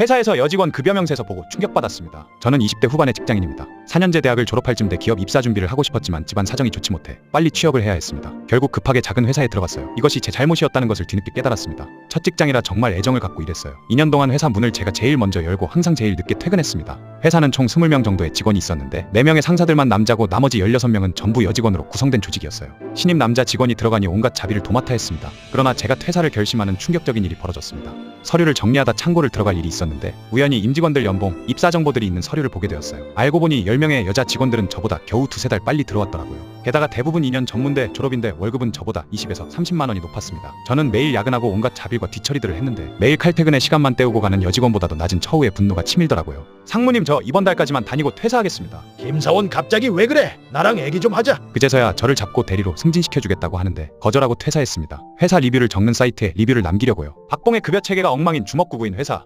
회사에서 여직원 급여 명세서 보고 충격받았습니다. 저는 20대 후반의 직장인입니다. 4년제 대학을 졸업할 쯤 돼 기업 입사 준비를 하고 싶었지만 집안 사정이 좋지 못해 빨리 취업을 해야 했습니다. 결국 급하게 작은 회사에 들어갔어요. 이것이 제 잘못이었다는 것을 뒤늦게 깨달았습니다. 첫 직장이라 정말 애정을 갖고 일했어요. 2년 동안 회사 문을 제가 제일 먼저 열고 항상 제일 늦게 퇴근했습니다. 회사는 총 20명 정도의 직원이 있었는데 4명의 상사들만 남자고 나머지 16명은 전부 여직원으로 구성된 조직이었어요. 신입 남자 직원이 들어가니 온갖 자비를 도맡아 했습니다. 그러나 제가 퇴사를 결심하는 충격적인 일이 벌어졌습니다. 서류를 정리하다 창고를 들어갈 일이 있었는데 우연히 임직원들 연봉, 입사 정보들이 있는 서류를 보게 되었어요. 알고 보니 10명의 여자 직원들은 저보다 겨우 두세 달 빨리 들어왔더라고요. 게다가 대부분 2년 전문대 졸업인데 월급은 저보다 20에서 30만 원이 높았습니다. 저는 매일 야근하고 온갖 자빌과 뒤처리들을 했는데 매일 칼퇴근에 시간만 때우고 가는 여직원보다도 낮은 처우에 분노가 치밀더라고요. 상무님 저 이번 달까지만 다니고 퇴사하겠습니다. 김사원 갑자기 왜 그래? 나랑 얘기 좀 하자. 그제서야 저를 잡고 대리로 승진시켜주겠다고 하는데 거절하고 퇴사했습니다. 회사 리뷰를 적는 사이트에 리뷰를 남기려고요. 박봉의 급여 체계가 엉망인 주먹구구인 회사.